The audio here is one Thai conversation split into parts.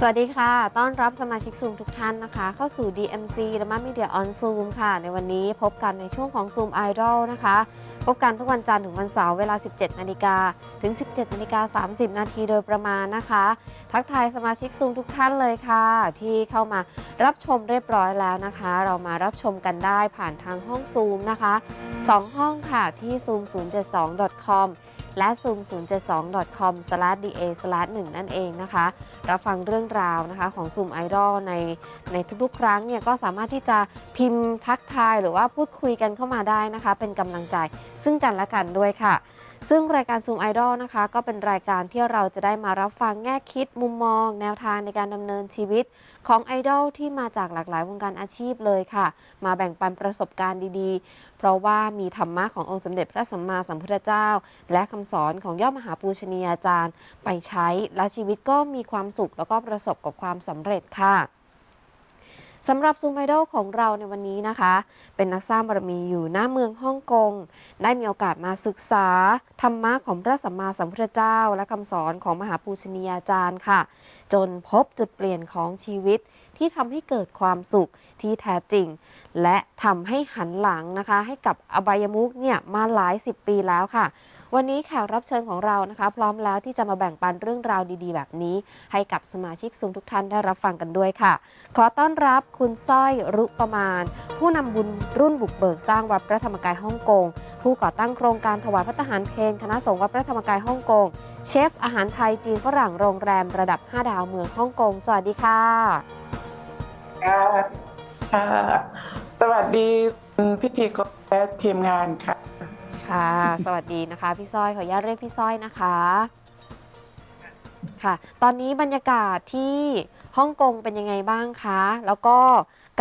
สวัสดีค่ะ ต้อนรับสมาชิกซูมทุกท่านนะคะ เข้าสู่ DMC และมา Media on Zoom ค่ะ ในวันนี้พบกันในช่วงของ Zoom Idol นะคะ พบกันทุกวันจันทร์ถึงวันเสาร์เวลา 17 นาฬิกา ถึง 17 นาฬิกา 30 นาทีโดยประมาณนะคะ ทักทายสมาชิกซูมทุกท่านเลยค่ะ ที่เข้ามารับชมเรียบร้อยแล้วนะคะ เรามารับชมกันได้ผ่านทางห้องซูมนะคะ 2 ห้องค่ะที่ zoom072.com และ zoom072.com/da/1 นั่นเองนะคะ รับฟังเรื่องราวนะคะของ Zoom Idol ในในทุกๆ ครั้งเนี่ยก็สามารถที่จะพิมพ์ทักทายหรือว่าพูดคุยกันเข้ามาได้นะคะ เป็นกำลังใจซึ่งกันและกันด้วยค่ะ ซึ่งรายการ Zoom Idol นะคะ ก็เป็นรายการที่เราจะได้มารับฟังแง่คิดมุมมอง แนวทางในการดำเนินชีวิตของไอดอลที่มาจากหลากหลายวงการอาชีพเลยค่ะ มาแบ่งปันประสบการณ์ดีๆ เพราะว่ามีธรรมะขององค์สมเด็จพระสัมมาสัมพุทธเจ้า และคำสอนของยอดมหาปูชนียาจารย์ ไปใช้และชีวิตก็มีความสุขแล้วก็ประสบกับความสำเร็จค่ะ สำหรับซูมไอดอลของเราในวันนี้นะคะ เป็นนักสร้างบารมีอยู่หน้าเมืองฮ่องกง ได้มีโอกาสมาศึกษา ธรรมะของพระสัมมาสัมพุทธเจ้า และคำสอนของมหาปูชนียาจารย์ค่ะ จนพบจุดเปลี่ยนของชีวิตที่ทำให้เกิดความสุขที่แท้จริง และทำให้หันหลังนะคะ ให้กับอบายมุกเนี่ยมาหลายสิบปีแล้วค่ะ วันนี้แขกรับเชิญของเรานะคะ พร้อมแล้วที่จะมาแบ่งปันเรื่องราวดีๆ แบบนี้ ให้กับสมาชิกซูมทุกท่านได้รับฟังกันด้วยค่ะ ขอต้อนรับคุณสร้อยรุประมาณ ผู้นำบุญรุ่นบุกเบิกสร้างวัดพระธรรมกายฮ่องกง ผู้ก่อตั้งโครงการถวายพระทหารเพลคณะสงฆ์วัดพระธรรมกายฮ่องกง เชฟอาหารไทยจีนฝรั่งโรงแรมระดับ 5 ดาวเมืองฮ่องกง สวัสดีค่ะค่ะค่ะสวัสดีพิธีกรและทีมงานค่ะ ค่ะ สวัสดีนะคะ พี่สร้อยขออนุญาตเรียกพี่สร้อยนะคะ ค่ะ ตอนนี้บรรยากาศที่ฮ่องกงเป็นยังไงบ้างคะ แล้วก็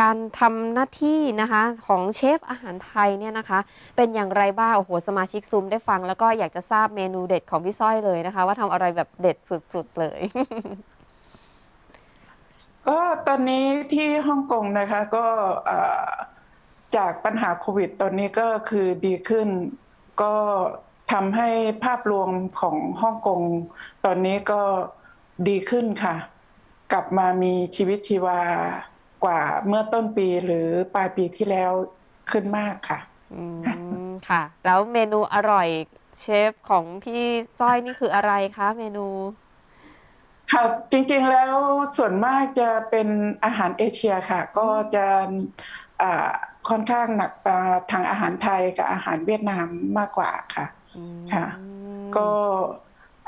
การทำหน้าที่นะคะของเชฟอาหารไทยเนี่ยนะคะ เป็นอย่างไรบ้างโอ้โหสมาชิกซูมได้ฟัง แล้วก็อยากจะทราบเมนูเด็ดของพี่สร้อยเลยนะคะ ว่าทำอะไรแบบเด็ดสุดๆเลย ก็ตอนนี้ที่ฮ่องกงนะคะ ก็จากปัญหาโควิด ตอนนี้ก็คือดีขึ้น ก็ทำให้ภาพรวมของฮ่องกงตอนนี้ก็ดีขึ้นค่ะ กลับมามีชีวิตชีวากว่าเมื่อต้นปีหรือปลายปีที่แล้วขึ้นมากค่ะอืมค่ะ แล้วเมนูอร่อยเชฟของพี่สร้อยนี่คืออะไรคะเมนู ค่ะจริงๆแล้วส่วนมากจะเป็นอาหารเอเชียค่ะ ก็จะอ่า ค่อนข้างหนักไปทางอาหารไทยกับอาหารเวียดนามมากกว่าค่ะอืมค่ะ ก็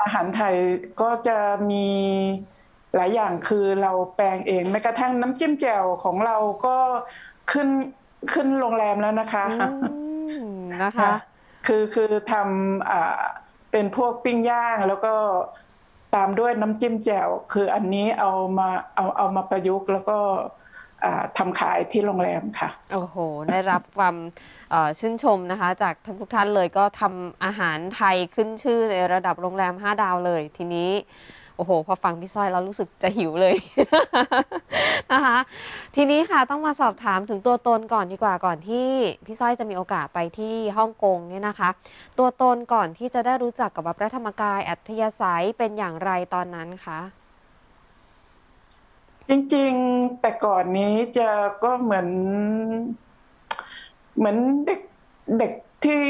อาหารไทยก็จะมีหลายอย่างคือเราแปลงเองแม้กระทั่งน้ำจิ้มแจ่วของเราก็ขึ้นขึ้นโรงแรมแล้วนะคะอืมนะคะค่ะคือคือทำอ่าเป็นพวกปิ้งย่างแล้วก็ตามด้วยน้ำจิ้มแจ่วคืออันนี้เอามาเอาเอามาประยุกต์แล้วก็อ่า ทำขายที่โรงแรมค่ะ โอ้โห ได้รับความชื่นชมนะคะ จากทั้งทุกท่านเลยก็ทำอาหารไทยขึ้นชื่อในระดับโรงแรม 5 ดาวเลย ทีนี้ โอ้โห พอฟังพี่สร้อยแล้วรู้สึกจะหิวเลยนะคะ ทีนี้ค่ะต้องมาสอบถามถึงตัวตนก่อนดีกว่าก่อนที่พี่สร้อยจะมีโอกาสไปที่ฮ่องกงเนี่ยนะคะ ตัวตนก่อนที่จะได้รู้จักกับวัดพระธรรมกายอัธยาศัยเป็นอย่างไรตอนนั้นคะ จริง ๆ แต่ก่อนนี้จะก็เหมือน เหมือนเด็กเด็กที่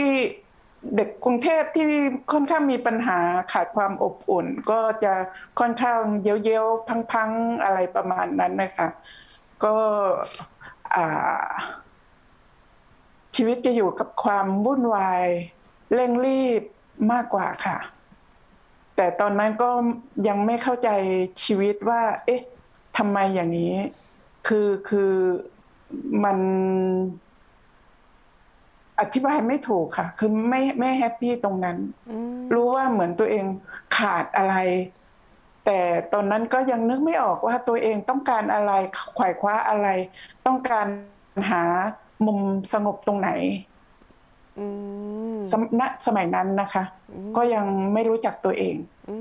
เด็กกรุงเทพที่ค่อนข้างมีปัญหาขาดความอบอุ่น ก็จะค่อนข้างเย้ยวๆพังๆอะไรประมาณนั้นนะคะก็อาชีวิตจะอยู่กับความวุ่นวายเร่งรีบมากกว่าค่ะ แต่ตอนนั้นก็ยังไม่เข้าใจชีวิตว่า เอ๊ะ ทำไมอย่างนี้ คือคือมันอธิบายไม่ถูกค่ะ คือไม่ไม่แฮปปี้ตรงนั้นอืมรู้ว่าเหมือนตัวเองขาดอะไร แต่ตอนนั้นก็ยังนึกไม่ออกว่าตัวเองต้องการอะไรขวายคว้าอะไร ต้องการหามุมสงบตรงไหนอืมสมณสมัยนั้นนะคะอืมก็ยังไม่รู้จักตัวเองอื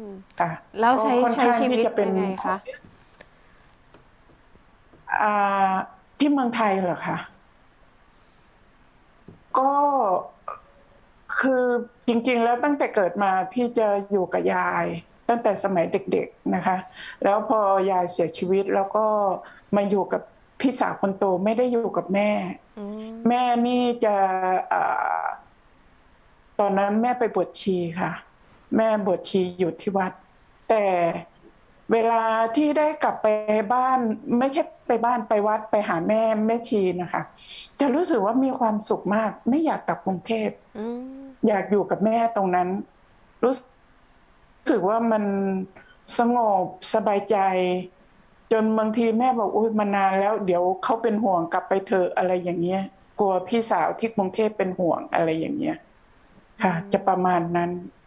มค่ะแล้วใช้ก็ค่อนใช้ข้างชีวิที่ตจะเป็นยังไงคะอ่า ที่เมืองไทยเหรอคะก็คือจริง ๆ แล้วตั้งแต่เกิดมาพี่จะอยู่กับยาย ตั้งแต่สมัยเด็ก ๆนะคะ แล้วพอยายเสียชีวิตแล้วก็มาอยู่กับพี่สาวคนโตไม่ได้อยู่กับแม่อืมแม่นี่จะอ่าตอนนั้นแม่ไปบวชชีค่ะ แม่บวชชีอยู่ที่วัด แต่ เวลาที่ได้กลับไปบ้าน ไม่ใช่ไปบ้านไปวัดไปหาแม่แม่ชีนะคะ จะรู้สึกว่ามีความสุขมาก ไม่อยากกลับกรุงเทพอืมอยากอยู่กับแม่ตรงนั้น รู้สึกว่ามันสงบสบายใจ จนบางทีแม่บอกอุ้ยมานานแล้ว เดี๋ยวเขาเป็นห่วงกลับไปเถอะอะไรอย่างเงี้ย กลัวพี่สาวที่กรุงเทพเป็นห่วงอะไรอย่างเงี้ย ค่ะ จะประมาณนั้นอืม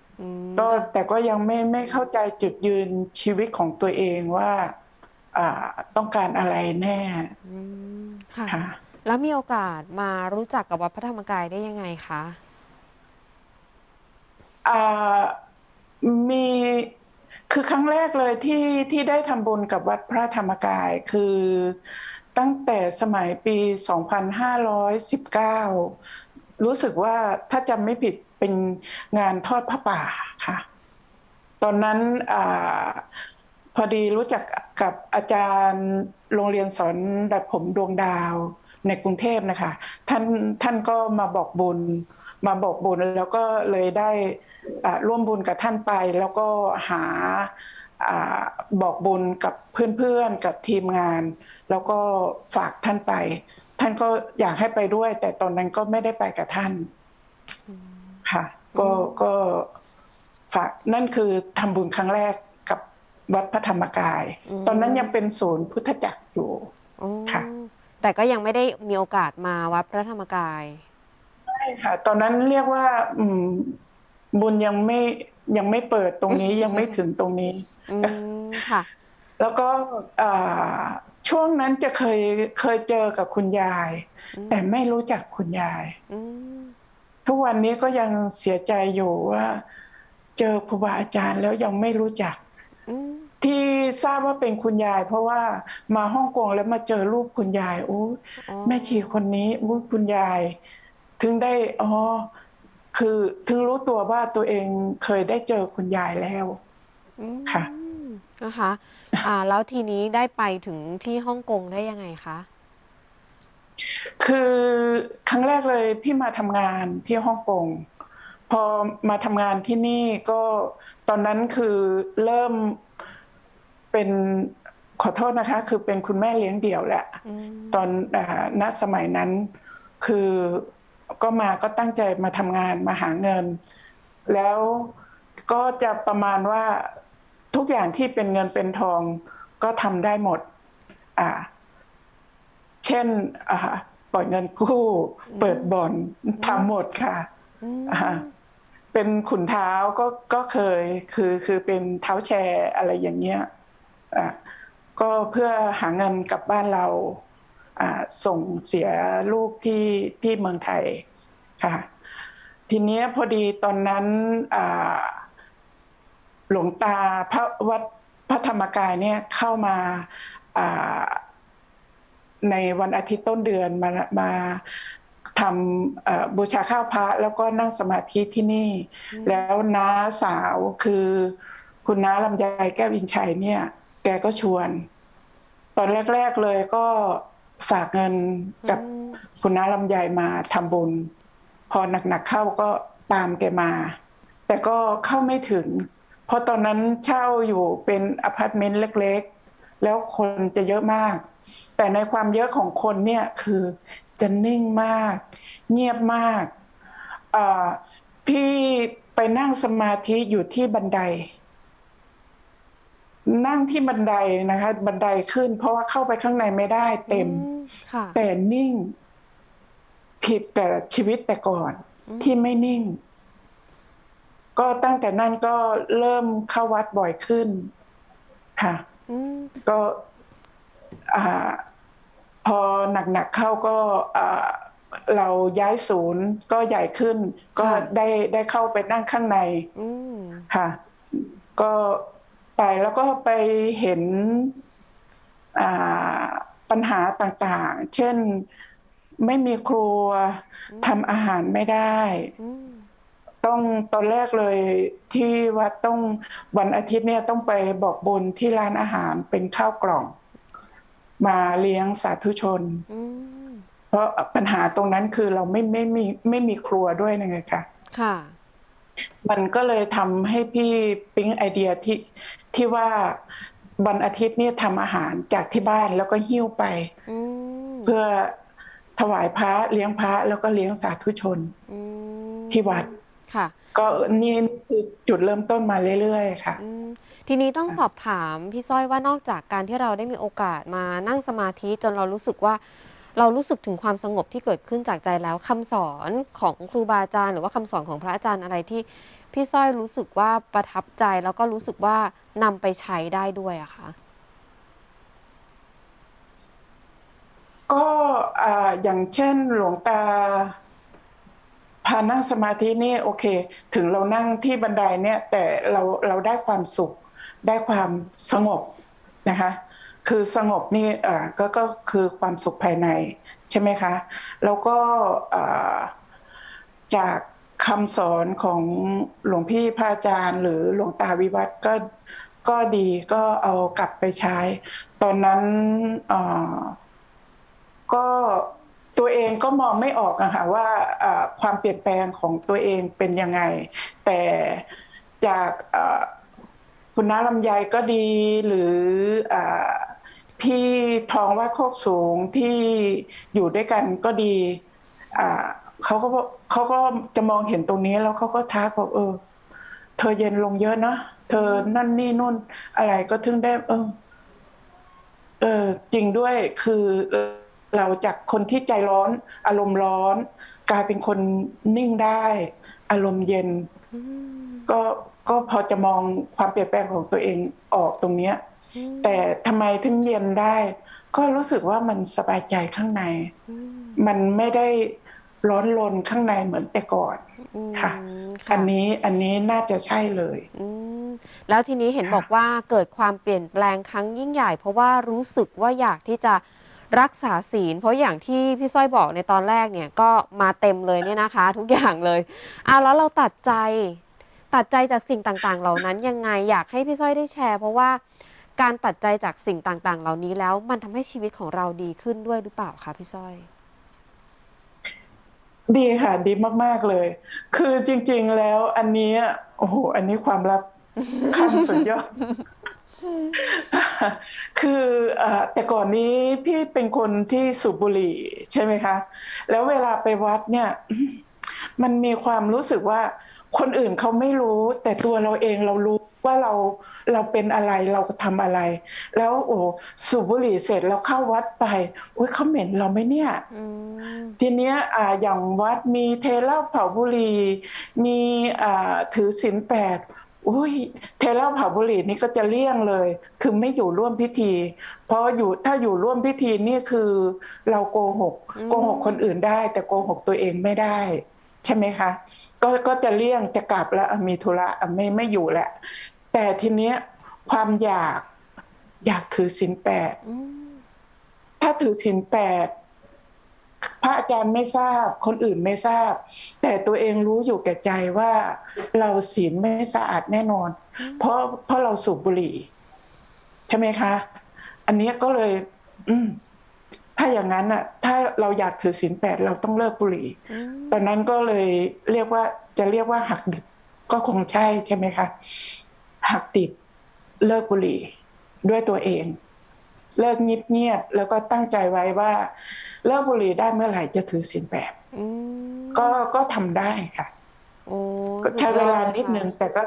ก็แต่ก็ยังไม่ไม่เข้าใจจุดยืนชีวิตของตัวเองว่าอ่าต้องการอะไรแน่อืมค่ะค่ะ แล้วมีโอกาสมารู้จักกับวัดพระธรรมกายได้ยังไงคะอ่ามีคือครั้งแรกเลยที่ที่ได้ทำบุญกับวัดพระธรรมกายคือตั้งแต่สมัยปี 2519 รู้สึกว่าถ้าจำไม่ผิด เป็นงานทอดพระป่าค่ะ ตอนนั้นอพอดีรู้จักกับอาจารย์โรงเรียนสอนดัดผมดวงดาวในกรุงเทพนะคะ ท่านท่านก็มาบอกบุญ มาบอกบุญแล้วก็เลยได้ร่วมบุญกับท่านไป แล้วก็หาอบอกบุญกับเพื่อนๆกับทีมงาน แล้วก็ฝากท่านไป ท่านก็อยากให้ไปด้วย แต่ตอนนั้นก็ไม่ได้ไปกับท่าน ค่ะ ก็อืมก็ฝากนั่นคือทำบุญครั้งแรกกับวัดพระธรรมกาย ตอนนั้นยังเป็นศูนย์พุทธจักรอยู่อ๋อค่ะแต่ก็ยังไม่ได้มีโอกาสมาวัดพระธรรมกายใช่ค่ะ ตอนนั้นเรียกว่าอืมบุญยังไม่ยังไม่เปิดตรงนี้ยังไม่ถึงตรงนี้อืมค่ะ แล้วก็อ่าช่วงนั้นจะเคยเคยเจอกับคุณยายอืมแต่ไม่รู้จักคุณยายอืม ทุกวันนี้ก็ยังเสียใจอยู่ว่า เจอครูบาอาจารย์แล้วยังไม่รู้จักอืมที่ทราบว่าเป็นคุณยาย เพราะว่ามาฮ่องกงแล้วมาเจอรูปคุณยายโอ้อ๋อแม่ชีคนนี้อุ้ยคุณยาย ถึงได้อ๋อคือถึงรู้ตัวว่าตัวเองเคยได้เจอคุณยายแล้วอืมค่ะนะคะ อ่า แล้วทีนี้ได้ไปถึงที่ฮ่องกงได้ยังไงคะ คือครั้งแรกเลยพี่มาทำงานที่ฮ่องกงพอมาทำงานที่นี่ก็ตอนนั้นคือเริ่มเป็นขอโทษนะคะ คือเป็นคุณแม่เลี้ยงเดี่ยวแหละอืมตอนอาณสมัยนั้นคือก็มาก็ตั้งใจมาทำงานมาหาเงิน แล้วก็จะประมาณว่าทุกอย่างที่เป็นเงินเป็นทองก็ทำได้หมด อ่า เช่นอ่าปล่อยเงินกู้ เปิดบ่อนทำหมดค่ะอืมอ่าเป็นขุนเท้าก็ก็เคยคือคือเป็นเท้าแชร์อะไรอย่างเงี้ยอะก็เพื่อหาเงินกลับบ้านเราอ่าส่งเสียลูกที่ที่เมืองไทยค่ะ ทีเนี้ยพอดีตอนนั้นอ่าหลวงตาพระวัดพระธรรมกายเนี่ยเข้ามาอ่า ในวันอาทิตย์ต้นเดือนมามาทำเอ่อบูชาข้าวพระแล้วก็นั่งสมาธิที่นี่อืมแล้วน้าสาวคือคุณน้าลำไยแก้ววินชัยเนี่ย แกก็ชวน ตอนแรก ๆเลยก็ฝากเงินกับอืมคุณน้าลำไยมาทำบุญ พอหนักๆเข้าก็ตามแกมา แต่ก็เข้าไม่ถึง เพราะตอนนั้นเช่าอยู่เป็นอพาร์ตเมนต์เล็ก ๆ แล้วคนจะเยอะมาก แต่ในความเยอะของคนเนี่ยคือจะนิ่งมาก เงียบมากอ่าพี่ไปนั่งสมาธิอยู่ที่บันได นั่งที่บันไดนะคะ บันไดขึ้น เพราะว่าเข้าไปข้างในไม่ได้เต็มอืค่ะแต่นิ่ง ผิดกับชีวิตแต่ก่อนอืมที่ไม่นิ่ง ก็ตั้งแต่นั้นก็เริ่มเข้าวัดบ่อยขึ้นค่ะอืมก็อ่า พอหนักๆเข้าก็อ่าเราย้ายศูนย์ก็ใหญ่ขึ้น ก็ได้ได้เข้าไปนั่งข้างในอืมค่ะ ก็ไปแล้วก็ไปเห็นอ่าปัญหาต่างๆ เช่นไม่มีครัวทำอาหารไม่ได้อืมต้องตอนแรกเลยที่วัดต้องวันอาทิตย์เนี่ยต้องไปบอกบุญที่ร้านอาหารเป็นข้าวกล่อง มาเลี้ยงสาธุชนอืมเพราะปัญหาตรงนั้นคือเราไม่ไม่มีไม่มีครัวด้วยนะไงคะค่ะ มันก็เลยทำให้พี่ปิ๊งไอเดียที่ที่ว่าวันอาทิตย์เนี่ยทำอาหารจากที่บ้านแล้วก็หิ้วไปอืมเพื่อถวายพระเลี้ยงพระแล้วก็เลี้ยงสาธุชนอืมที่วัด ค่ะ ก็นี่คือจุดเริ่มต้นมาเรื่อยๆ ค่ะอืม ทีนี้ต้องสอบถามพี่สร้อยว่านอกจากการที่เราได้มีโอกาสมานั่งสมาธิจนเรารู้สึกว่า เรารู้สึกถึงความสงบที่เกิดขึ้นจากใจแล้วคำสอนของครูบาอาจารย์หรือว่าคำสอนของพระอาจารย์อะไรที่พี่สร้อยรู้สึกว่าประทับใจแล้วก็รู้สึกว่านำไปใช้ได้ด้วยอะคะก็อ่าอย่างเช่นหลวงตาพานั่งสมาธินี่โอเค ถึงเรานั่งที่บันไดเนี่ยแต่เราเราได้ความสุข ได้ความสงบนะคะ คือสงบนี่ก็ก็คือความสุขภายในใช่ไหมคะ แล้วก็จากคำสอนของหลวงพี่พระอาจารย์ หรือหลวงตาวิวัฒน์ก็ก็ดีก็เอากลับไปใช้ ตอนนั้นก็ตัวเองก็มองไม่ออกนะคะว่าความเปลี่ยนแปลงของตัวเองเป็นยังไง แต่จากา คุณน้าลำไยก็ดีหรืออพี่ทองว่าโคกสูงที่อยู่ด้วยกันก็ดีเขาก็เขาก็จะมองเห็นตรงนี้แล้วเขาก็ทักบอกเออ เธอเย็นลงเยอะเนาะเธอนั่นนี่นู่น อะไรก็ถึงได้ เออ เออ จริงด้วยคือเราจากคนที่ใจร้อน อารมณ์ร้อน กลายเป็นคนนิ่งได้ อารมณ์เย็น ก็ก็พอจะมองความเปลี่ยนแปลงของตัวเองออกตรงเนี้ยอืมแต่ทำไมถึงเย็นได้ ก็รู้สึกว่ามันสบายใจข้างในอืมมันไม่ได้ร้อนรนข้างในเหมือนแต่ก่อนอืมค่ะค่ะอันนี้อันนี้น่าจะใช่เลยอืมแล้วทีนี้เห็นค่ะบอกว่าเกิดความเปลี่ยนแปลงครั้งยิ่งใหญ่ เพราะว่ารู้สึกว่าอยากที่จะรักษาศีล เพราะอย่างที่พี่สร้อยบอกในตอนแรกเนี่ยก็มาเต็มเลยเนี่ยนะคะ ทุกอย่างเลยเอาแล้วเราตัดใจ ตัดใจจากสิ่งต่างๆ เหล่านั้นยังไงอยากให้พี่สร้อยได้แชร์ เพราะว่าการตัดใจจากสิ่งต่างๆ เหล่านี้แล้วมันทำให้ชีวิตของเราดีขึ้นด้วยหรือเปล่าคะพี่สร้อย ดีค่ะดีมากๆเลย คือจริง ๆแล้วอันนี้โอ้โหอันนี้ความลับขั้นสุดยอดคืออแต่ก่อนนี้พี่เป็นคนที่สูบบุหรี่ใช่ไหมคะ แล้วเวลาไปวัดเนี่ย มันมีความรู้สึกว่า คนอื่นเขาไม่รู้ แต่ตัวเราเองเรารู้ว่าเราเราเป็นอะไรเราทำอะไร แล้วโอ้สูบบุหรี่เสร็จแล้วเข้าวัดไปอุ้ยเขาเหม็นเราไหมเนี่ยอืมทีเนี้ยอ่าอย่างวัดมีเทเหล้าเผาบุหรี่มีอ่าถือศีลแปดอุ้ยเทเหล้าเผาบุหรี่นี่ก็จะเลี่ยงเลย คือไม่อยู่ร่วมพิธี เพราะอยู่ถ้าอยู่ร่วมพิธีนี่คือเราโกหกอืมโกหกคนอื่นได้ แต่โกหกตัวเองไม่ได้ ใช่ไหมคะ ก็ก็จะเลี่ยงจะกลับแล้วมีธุระไม่ไม่อยู่แหละแต่ทีเนี้ยความอยากอยากถือศีลแปดถ้าถือศีลแปดพระอาจารย์ไม่ทราบ คนอื่นไม่ทราบ แต่ตัวเองรู้อยู่แก่ใจว่าเราศีลไม่สะอาดแน่นอน เพราะเพราะเราสูบบุหรี่ ใช่ไหมคะ อันนี้ก็เลย อืม ถ้าอย่างนั้นอะถ้าเราอยากถือศีลแปดเราต้องเลิกบุหรี่อืมตอนนั้นก็เลยเรียกว่าจะเรียกว่าหักดิบก็คงใช่ใช่ไหมคะหักดิบเลิกบุหรี่ด้วยตัวเอง เลิกเงียบๆแล้วก็ตั้งใจไว้ว่า เลิกบุหรี่ได้เมื่อไหร่จะถือศีลแปดอืมก็ก็ทำได้ค่ะโอ้ก็ใช้เวลานิดสุยอนึงค่ะแต่ก็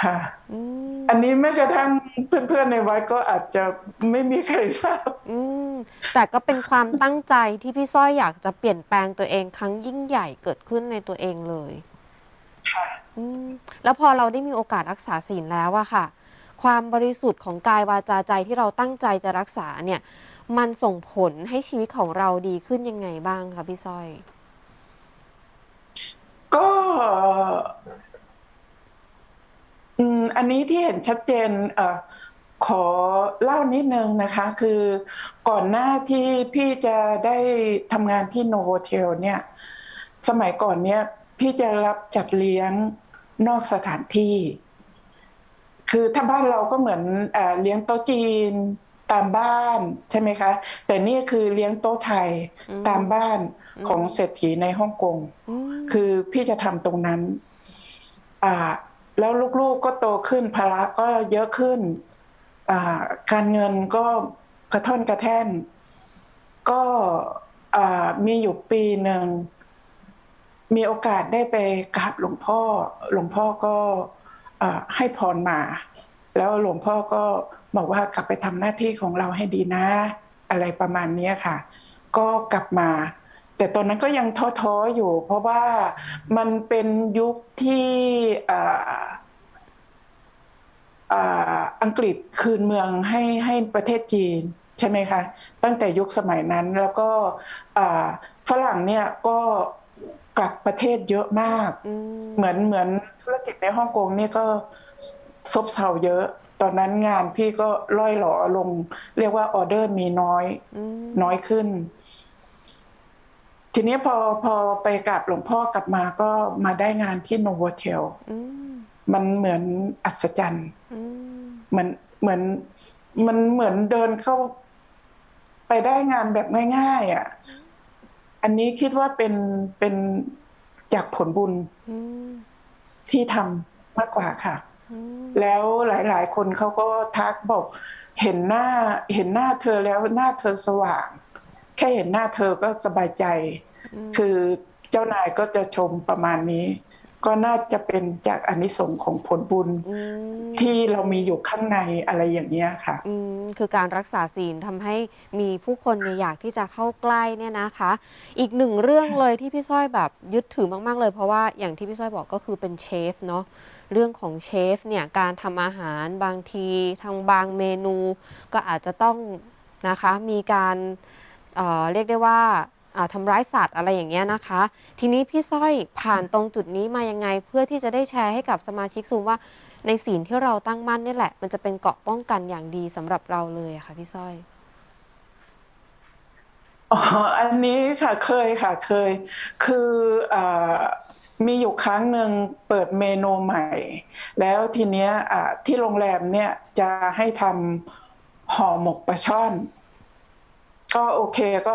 คือค่ะอืมอันนี้แม้กระทั่งเพื่อนๆในวัดก็อาจจะไม่มีใครทราบอืมแต่ก็เป็นความตั้งใจที่พี่สร้อยอยากจะเปลี่ยนแปลงตัวเองครั้งยิ่งใหญ่เกิดขึ้นในตัวเองเลยค่ะอืมแล้วพอเราได้มีโอกาสรักษาศีลแล้วอะค่ะ ความบริสุทธิ์ของกายวาจาใจที่เราตั้งใจจะรักษาเนี่ย มันส่งผลให้ชีวิตของเราดีขึ้นยังไงบ้างคะพี่สร้อย ก็ อืมอันนี้ที่เห็นชัดเจนเอ่อขอเล่านิดนึงนะคะ คือก่อนหน้าที่พี่จะได้ทำงานที่โนโวเทลเนี่ย สมัยก่อนเนี่ย พี่จะรับจัดเลี้ยงนอกสถานที่ คือถ้าบ้านเราก็เหมือนเออเลี้ยงโต๊ะจีนตามบ้านใช่ไหมคะ แต่นี่คือเลี้ยงโต๊ะไทยอืมตามบ้านของเศรษฐีในฮ่องกงมคือพี่จะทำตรงนั้น อ่า แล้วลูกๆก็โตขึ้นภาระก็เยอะขึ้น การเงินก็กระท่อนกระแท่น ก็มีอยู่ปีหนึ่ง มีโอกาสได้ไปกราบหลวงพ่อ หลวงพ่อก็ให้พรมา แล้วหลวงพ่อก็บอกว่ากลับไปทำหน้าที่ของเราให้ดีนะ อะไรประมาณนี้ค่ะ ก็กลับมา แต่ตอนนั้นก็ยังท้อๆอยู่ เพราะว่ามันเป็นยุคที่อ่าอ่าอังกฤษคืนเมืองให้ให้ประเทศจีน ใช่ไหมคะ ตั้งแต่ยุคสมัยนั้นแล้วก็อ่าฝรั่งเนี่ยก็กลับประเทศเยอะมากอืมเหมือนเหมือนธุรกิจในฮ่องกงเนี่ยก็ซบเซาเยอะ ตอนนั้นงานพี่ก็ล่อยหลอลง เรียกว่าออเดอร์มีน้อยอืมน้อยขึ้น ทีนี้พอพอไปกราบหลวงพ่อกลับมาก็มาได้งานที่โนโวเทลอืมมันเหมือนอัศจรรย์อืมเหมือนเหมือน มันเหมือนเดินเข้า ไปได้งานแบบง่ายๆอะ อันนี้คิดว่าเป็นเป็นจากผลบุญอืมที่ทำมากกว่าค่ะอืมแล้วหลาย ๆ คนเขาก็ทักบอก เห็นหน้า เห็นหน้าเธอแล้วหน้าเธอสว่าง แค่เห็นหน้าเธอก็สบายใจม คือเจ้านายก็จะชมประมาณนี้ ก็น่าจะเป็นจากอานิสงส์ของผลบุญอืมที่เรามีอยู่ข้างในอะไรอย่างเงี้ยค่ะอืมคือการรักษาศีลทำให้มีผู้คนเนี่ยอยากที่จะเข้าใกล้เนี่ยนะคะ อีกหนึ่งเรื่องเลยที่พี่สร้อยแบบยึดถือมาก ๆ เลย เพราะว่าอย่างที่พี่สร้อยบอกก็คือเป็นเชฟเนาะเรื่องของเชฟเนี่ยการทำอาหารบางทีทางบางเมนู ก็อาจจะต้องนะคะมีการเอ่อเรียกได้ว่าอ่า ทำร้ายสัตว์อะไรอย่างเงี้ยนะคะ ทีนี้พี่สร้อยผ่านตรงจุดนี้มายังไง เพื่อที่จะได้แชร์ให้กับสมาชิกซูมว่าในศีลที่เราตั้งมั่นนี่แหละ มันจะเป็นเกราะป้องกันอย่างดีสำหรับเราเลยอะค่ะพี่สร้อยอ๋ออันนี้ค่ะเคยค่ะเคย คืออ่ามีอยู่ครั้งหนึ่งเปิดเมนูใหม่ แล้วทีเนี้ยที่โรงแรมเนี่ยจะให้ทำห่อหมกปลาช่อน ก็โอเคก็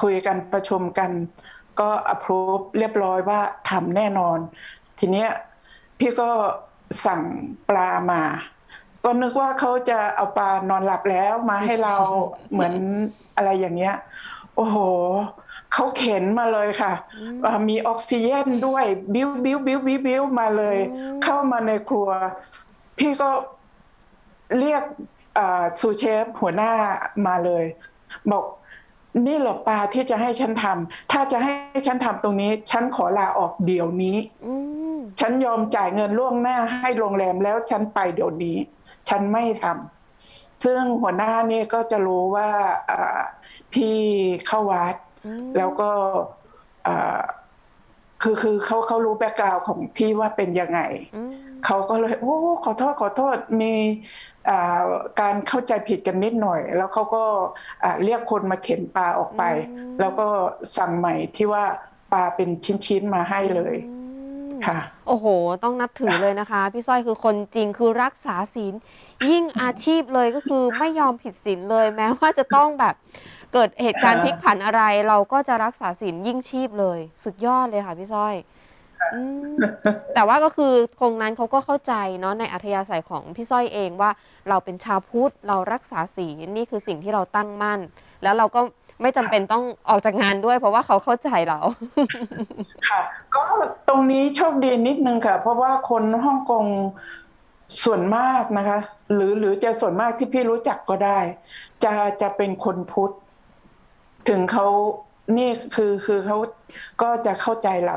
คุยกันประชุมกัน ก็ approve เรียบร้อยว่าทำแน่นอน ทีเนี้ยพี่ก็สั่งปลามา ก็นึกว่าเขาจะเอาปลานอนหลับแล้วมาให้เราเหมือนอะไรอย่างเงี้ย โอ้โหเขาเข็นมาเลยค่ะ มีออกซิเจนด้วยบิ้วบิ้วบิ้วบิ้วบิ้วมาเลย เข้ามาในครัว พี่ก็เรียกซูเชฟหัวหน้ามาเลย บอก นี่เหรอปลาที่จะให้ฉันทำถ้าจะให้ฉันทำตรงนี้ ฉันขอลาออกเดี๋ยวนี้อืมฉันยอมจ่ายเงินล่วงหน้าให้โรงแรมแล้วฉันไปเดี๋ยวนี้ ฉันไม่ทำซึ่งหัวหน้านี่ก็จะรู้ว่าอ่าพี่เข้าวัดอืมแล้วก็อ่าคือคือเขาเขารู้แบ็กกราวของพี่ว่าเป็นยังไง อืม เขาก็เลย โอ้ขอโทษขอโทษมีอ่าการเข้าใจผิดกันนิดหน่อย แล้วเขาก็อ่าเรียกคนมาเข็นปลาออกไป แล้วก็สั่งใหม่ที่ว่าปลาเป็นชิ้นๆมาให้เลยอืมค่ะโอ้โห ต้องนับถือเลยนะคะ พี่สร้อยคือคนจริงคือรักษาศีลยิ่งอาชีพเลยก็คือไม่ยอมผิดศีลเลย แม้ว่าจะต้องแบบเกิดเหตุการณ์พลิกผันอะไร เราก็จะรักษาศีลยิ่งชีพเลย สุดยอดเลยค่ะพี่สร้อยอืม แต่ว่าก็คือคงนั้นเขาก็เข้าใจเนาะในอัธยาศัยของพี่สร้อยเองว่าเราเป็นชาวพุทธเรารักษาศีลนี่คือสิ่งที่เราตั้งมั่น แล้วเราก็ไม่จำเป็นต้องออกจากงานด้วย เพราะว่าเขาเข้าใจเรา ค่ะ ก็ตรงนี้โชคดีนิดนึงค่ะ เพราะว่าคนฮ่องกงส่วนมากนะคะ หรือหรือจะส่วนมากที่พี่รู้จักก็ได้ จะจะเป็นคนพุทธ ถึงเขานี่คือคือเขาก็จะเข้าใจเรา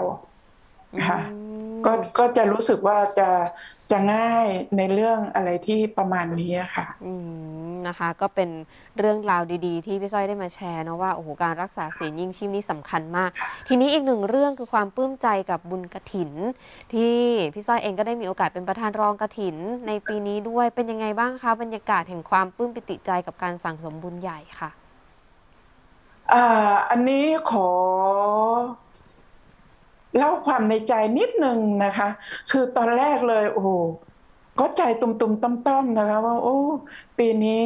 ค่ะอืมก็ก็จะรู้สึกว่าจะจะง่ายในเรื่องอะไรที่ประมาณนี้ค่ะ อืมนะคะ ก็เป็นเรื่องราวดีๆ ที่พี่สร้อยได้มาแชร์นะว่าโอ้โหการรักษาศีลยิ่งชีพนี่สำคัญมาก ทีนี้อีกหนึ่งเรื่องคือความปลื้มใจกับบุญกระถิน ที่พี่สร้อยเองก็ได้มีโอกาสเป็นประธานรองกระถิน ในปีนี้ด้วยเป็นยังไงบ้างคะบรรยากาศแห่งความปลื้มปิติใจกับการสั่งสมบุญใหญ่ค่ะอ่าอันนี้ขอ เล่าความในใจนิดนึงนะคะ คือตอนแรกเลย โอ้ก็ใจตุ่มๆต้อมๆนะคะ ว่า โอ้ ปีนี้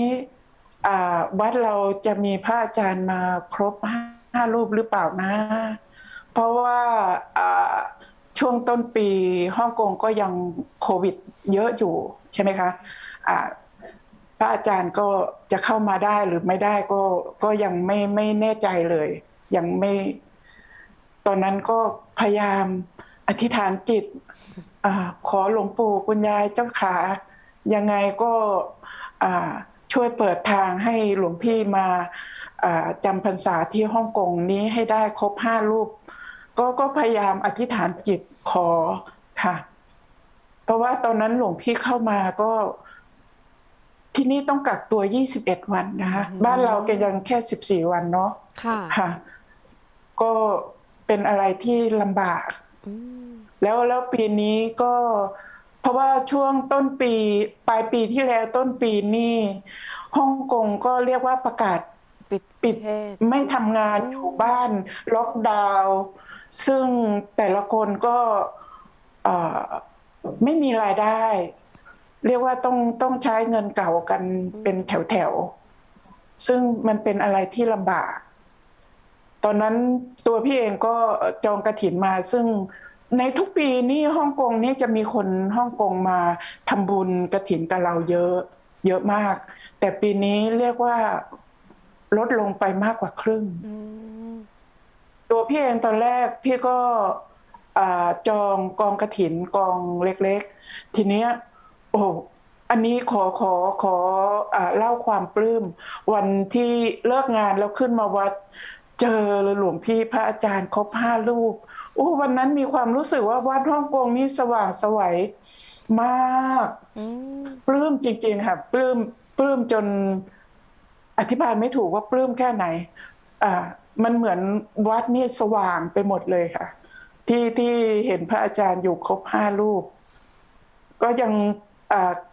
วัดเราจะมีพระอาจารย์มาครบห้ารูปหรือเปล่านะ เพราะว่าช่วงต้นปีฮ่องกงก็ยังโควิด เยอะอยู่ใช่ไหมคะอ่าพระอาจารย์ก็จะเข้ามาได้หรือไม่ได้ก็ก็ยังไม่ไม่แน่ใจเลย ยังไม่ ตอนนั้นก็พยายามอธิษฐานจิตอาขอหลวงปู่คุณยายเจ้าขายังไงก็อ่าช่วยเปิดทางให้หลวงพี่มาอ่าจำพรรษาที่ฮ่องกงนี้ให้ได้ครบห้ารูป ก็ก็พยายามอธิษฐานจิตขอค่ะ เพราะว่าตอนนั้นหลวงพี่เข้ามาก็ ที่นี่ต้องกักตัว21วันนะคะอืมบ้านเราแกยังแค่14วันเนาะค่ะค่ะก็ เป็นอะไรที่ลำบากอืมแล้วแล้วปีนี้ก็ เพราะว่าช่วงต้นปี ปลายปีที่แล้วต้นปีนี่ฮ่องกงก็เรียกว่าประกาศปิดปิดประเทศไม่ทำงานอืมอยู่บ้าน ล็อกดาวน์ซึ่งแต่ละคนก็เอ่อไม่มีรายได้ เรียกว่าต้องต้องใช้เงินเก่ากันเป็นแถวๆซึ่งมันเป็นอะไรที่ลำบากต อนนั้นตัวพี่เองก็จองกระถินมา ซึ่งในทุกปีนี่ฮ่องกงนี่จะมีคนฮ่องกงมาทำบุญกระถินกับเราเยอะเยอะมาก แต่ปีนี้เรียกว่าลดลงไปมากกว่าครึ่งอืมตัวพี่เองตอนแรกพี่ก็อ่าจองกองกระถินกองเล็กๆ ทีเนี้ย โอ้อันนี้ขอขอขออ่าเล่าความปลื้ม วันที่เลิกงานแล้วขึ้นมาวัด เจอหลวงพี่พระอาจารย์ครบห้ารูปโอ้วันนั้นมีความรู้สึกว่าวัดฮ่องกงนี่สว่างไสวัยมากอืมปลื้มจริง ๆ ค่ะปลื้มปลื้มจนอธิบายไม่ถูกว่าปลื้มแค่ไหน อ่า มันเหมือนวัดนี่สว่างไปหมดเลยค่ะ ที่ที่เห็นพระอาจารย์อยู่ครบห้ารูป ก็ยังอ่า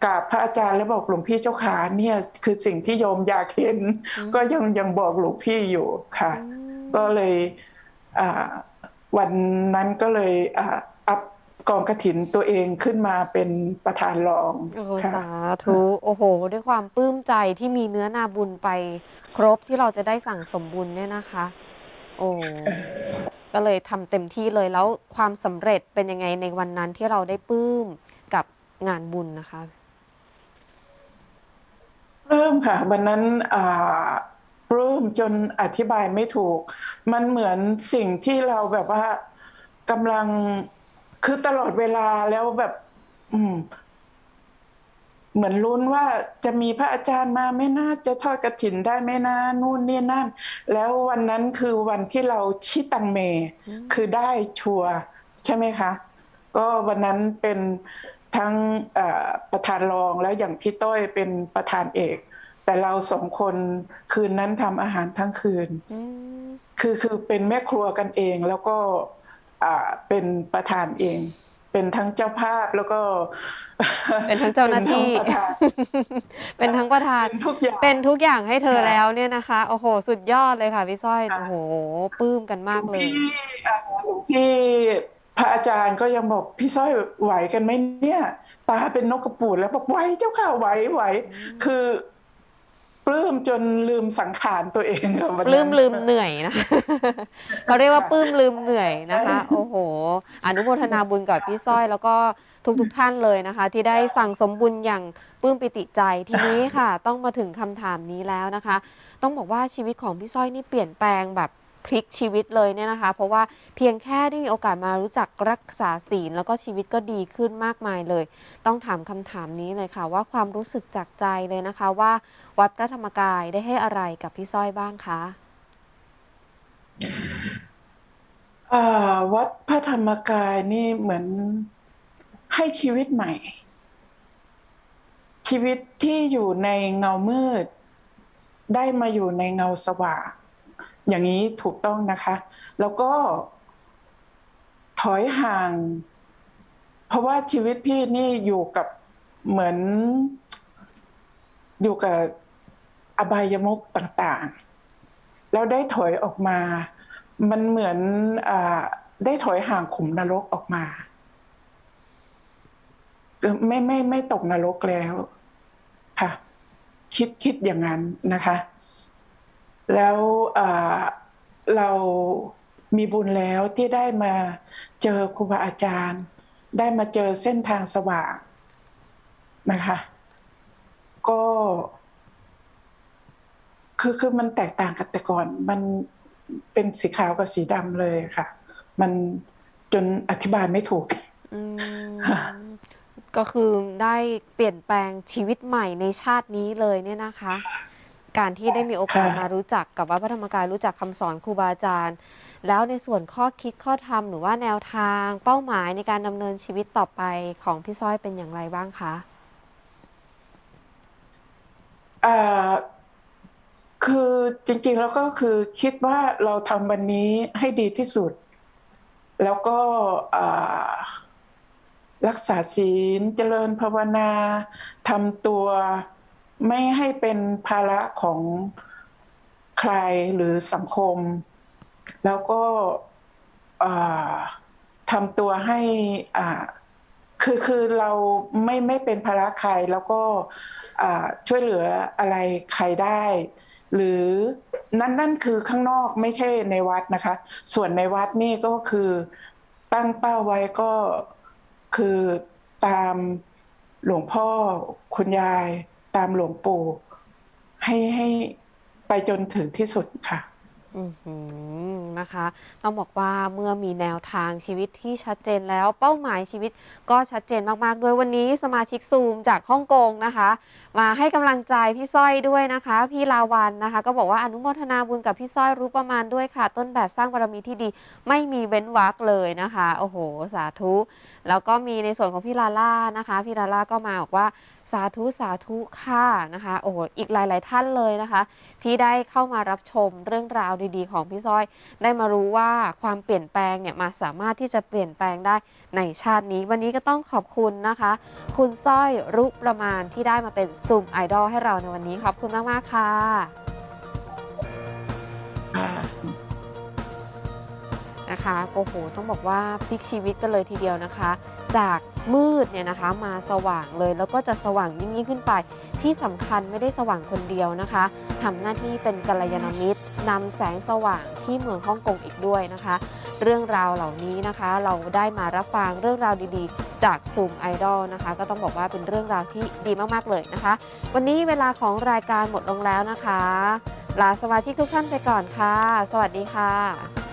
กราบพระอาจารย์แล้วบอกหลวงพี่เจ้าขาเนี่ยคือสิ่งที่โยมอยากเห็น ก็ยังยังบอกหลวงพี่อยู่ค่ะอืมก็เลยอ่าวันนั้นก็เลยอ่าอัพกองกระถินตัวเองขึ้นมาเป็นประธานรองโอ้ค่ะสาธุโอ้โห ด้วยความปลื้มใจที่มีเนื้อนาบุญไป ครบที่เราจะได้สั่งสมบุญเนี่ยนะคะ โอ้ก็เลยทำเต็มที่เลยแล้วความสำเร็จเป็นยังไงในวันนั้นที่เราได้ปลื้มกับ งานบุญนะคะปลื้มค่ะวันนั้นอ่าปลื้มจนอธิบายไม่ถูก มันเหมือนสิ่งที่เราแบบว่ากำลังคือตลอดเวลาแล้วแบบ อืม เหมือนลุ้นว่าจะมีพระอาจารย์มาไหม่น่าจะทอดกระถินได้ไหมนะนู่นนี่นั่น แล้ววันนั้นคือวันที่เราชิตังเมอืมคือได้ชัวร์ใช่ไหมคะ ก็วันนั้นเป็น ทั้งเอ่อประธานรองแล้วอย่างพี่ต้อยเป็นประธานเอก แต่เราสองคนคืนนั้นทำอาหารทั้งคืนอืมคือคือเป็นแม่ครัวกันเองแล้วก็อ่าเป็นประธานเอง เป็นทั้งเจ้าภาพแล้วก็ เป็นทั้งเจ้าหน้าที่เป็นทั้งประธานเป็นทั้งประธานเป็นทุกอย่างเป็นทุกอย่างให้เธอค่ะแล้วเนี่ยนะคะ โอ้โห สุดยอดเลยค่ะพี่สร้อยค่ะโอ้โหปลื้มกันมากเลยพี่อ่าหลวงพี่ พระอาจารย์ก็ยังบอกพี่สร้อยไหวกันไหมเนี่ย ตาเป็นนกกระปูดแล้วบอกไหวเจ้าค่ะไหวไหวคือปลื้มจนลืมสังขารตัวเองอะวันปลื้มนั้นลืมเหนื่อยนะเขาเรียกว่าค่ะปลื้มลืมเหนื่อยนะคะใช่โอ้โห อนุโมทนาบุญกับพี่สร้อย แล้วก็ทุกๆท่านเลยนะคะ ที่ได้สั่งสมบุญอย่างปลื้มปิติใจทีนี้ค่ะ ต้องมาถึงคำถามนี้แล้วนะคะ ต้องบอกว่าชีวิตของพี่สร้อยนี่เปลี่ยนแปลงแบบ พลิกชีวิตเลยเนี่ยนะคะ เพราะว่าเพียงแค่ได้มีโอกาสมารู้จักรักษาศีลแล้วก็ชีวิตก็ดีขึ้นมากมายเลย ต้องถามคำถามนี้เลยค่ะ ว่าความรู้สึกจากใจเลยนะคะว่าวัดพระธรรมกายได้ให้อะไรกับพี่สร้อยบ้างคะวัดพระธรรมกายนี่เหมือนให้ชีวิตใหม่ ชีวิตที่อยู่ในเงามืด ได้มาอยู่ในเงาสว่าง อย่างนี้ถูกต้องนะคะ แล้วก็ถอยห่าง เพราะว่าชีวิตพี่นี่อยู่กับเหมือน อยู่กับอบายมุกต่างๆ แล้วได้ถอยออกมา มันเหมือนอได้ถอยห่างขุมนรกออกมาไม่ไม่ไม่ตกนรกแล้วค่ะ คิดคิดอย่างนั้นนะคะ แล้วเรามีบุญแล้วที่ได้มาเจอครูบาอาจารย์ ได้มาเจอเส้นทางสว่างนะคะ ก็คือคือมันแตกต่างกับแต่ก่อน มันเป็นสีขาวกับสีดำเลยค่ะ มันจนอธิบายไม่ถูกก็คือได้เปลี่ยนแปลงชีวิตใหม่ในชาตินี้เลยเนี่ยนะคะ การที่ได้มีโอกาสค่ะมารู้จักกับวัดพระธรรมกายรู้จักคำสอนครูบาอาจารย์ แล้วในส่วนข้อคิดข้อธรรมหรือว่าแนวทางเป้าหมายในการดำเนินชีวิตต่อไปของพี่สร้อยเป็นอย่างไรบ้างคะอ่าคือจริงๆแล้วก็คือคิดว่าเราทำวันนี้ให้ดีที่สุด แล้วก็อ่ารักษาศีลเจริญภาวนาทำตัว ไม่ให้เป็นภาระของใครหรือสังคม แล้วก็ทำตัวให้อ่าคือคือเราไม่ไม่เป็นภาระใครแล้วก็ช่วยเหลืออะไรใครได้ หรือนั่นนั่นคือข้างนอกไม่ใช่ในวัดนะคะ ส่วนในวัดนี่ก็คือตั้งเป้าไว้ก็คือตามหลวงพ่อคุณยาย ตามหลวงปู่ให้ให้ไปจนถึงที่สุดค่ะนะคะ ต้องบอกว่าเมื่อมีแนวทางชีวิตที่ชัดเจนแล้วเป้าหมายชีวิตก็ชัดเจนมากๆ ด้วยวันนี้สมาชิกซูมจากฮ่องกงนะคะ มาให้กำลังใจพี่สร้อยด้วยนะคะ พี่ลาวันนะคะ ก็บอกว่าอนุโมทนาบุญกับพี่สร้อยรู้ประมาณด้วยค่ะ ต้นแบบสร้างบารมีที่ดีไม่มีเว้นวรรคเลยนะคะ โอ้โห สาธุ แล้วก็มีในส่วนของพี่ลาล่านะคะ พี่ลาล่าก็มาบอกว่า สาธุสาธุค่ะนะคะโอ้โหอีกหลาย ๆ ท่านเลยนะคะ ที่ได้เข้ามารับชมเรื่องราวดีๆ ของพี่สร้อย ได้มารู้ว่าความเปลี่ยนแปลงเนี่ยมาสามารถที่จะเปลี่ยนแปลงได้ในชาตินี้ วันนี้ก็ต้องขอบคุณนะคะ คุณสร้อยรุประมาณที่ได้มาเป็นซูมไอดอลให้เราในวันนี้ขอบคุณมากๆค่ะ นะคะโอ้โหต้องบอกว่าพลิกชีวิตกันเลยทีเดียวนะคะ จากมืดเนี่ยนะคะมาสว่างเลยแล้วก็จะสว่างยิ่งยิ่งขึ้นไป ที่สำคัญไม่ได้สว่างคนเดียวนะคะทำหน้าที่เป็นกัลยาณมิตรนำแสงสว่างที่เมืองฮ่องกงอีกด้วยนะคะ เรื่องราวเหล่านี้นะคะ เราได้มารับฟังเรื่องราวดีๆ จากซูมไอดอลนะคะ ก็ต้องบอกว่าเป็นเรื่องราวที่ดีมากๆเลยนะคะ วันนี้เวลาของรายการหมดลงแล้วนะคะลาสมาชิกทุกท่านไปก่อนค่ะ สวัสดีค่ะ